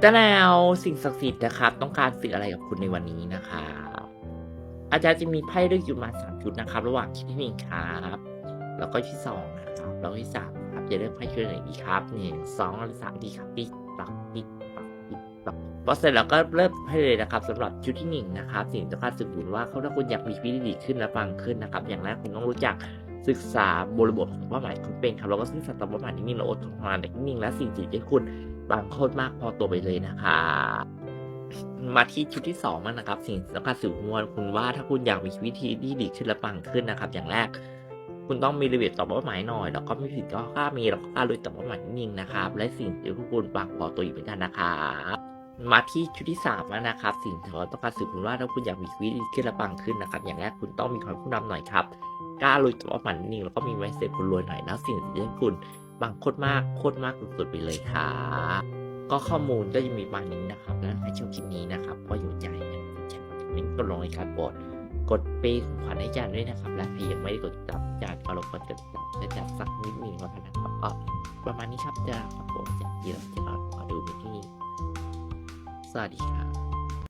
แต่แล้วสิ่งศักดิ์สิทธิ์นะครับ ต้องการสื่ออะไรกับคุณในวันนี้นะครับ อาจารย์จะมีไพ่เลือกอยู่มาสามชุดนะครับ ระหว่างชุดที่หนึ่งครับ แล้วก็ที่สองนะครับ แล้วที่สามครับจะเลือกไพ่ชุดไหนดีครับหนึ่งสองหรือสามดีครับติ๊กตักติ๊กตักติ๊กตักพอเสร็จแล้วก็เริ่มไพ่เลยนะครับสำหรับชุดที่หนึ่งนะครับ สิ่งที่ต้องการสื่อถึงว่าเขาถ้าคุณอยากมีชีวิตดีขึ้นและฟังขึ้นนะครับ อย่างแรกคุณต้องรู้จักศึกษาบริบทของเป้าหมายคุณเป็นครับแล้วก็ซื่อสัตย์ต่อเป้าหมายนิ่งๆและอดทนทำงานนิ่งและสิ่งที่คุณ บางโคตรมากพอตัวไปเลยนะครับมาที่ชุดที่สองมันนะครับ สิ่งสำคัญสื่อมวลคุณว่าถ้าคุณอยากมีวิตที่ดีขึ้นและปังขึ้นนะครับ อย่างแรก คุณต้องมีระเบียบต่อเป้าหมายหน่อยแล้วก็ไม่ผิดก็กล้ามีแล้วก็กล้าลุยต่อเป้าหมายนิ่งๆนะครับ และสิ่งที่คุณบางพอตัวอยู่เหมือนกันนะครับมาที่ชุดที่สามแล้วนะครับ สิ่งที่เราต้องการสื่อคุณว่าถ้าคุณอยากมีชีวิตดีขึ้นและปังขึ้นนะครับ อย่างแรกคุณต้องมีความผู้นำหน่อยครับกล้าลุยต่อเป้าหมายนิ่งแล้วก็มีไมเซ็ตคนรวยหน่อยแล้วสิ่งที่คุณ บางโคตรมากโคตรมากสุดๆไปเลยครับก็ข้อมูลก็จะมีประมาณนี้นะครับ แล้วใครชอบคลิปนี้นะครับก็อยู่ใจนะกดแชร์กดลิงก์กดลงในการโหวตกดเปย์ขวัญให้จานด้วยนะครับ และใครยังไม่ได้กดติดตามจานก็รบกวนกดติดตามจะจัดสักนิดหนึ่งแล้วกันนะครับก็ประมาณนี้ครับจะขอโทษจากที่เราจะขอดูในที่นี้สวัสดีครับ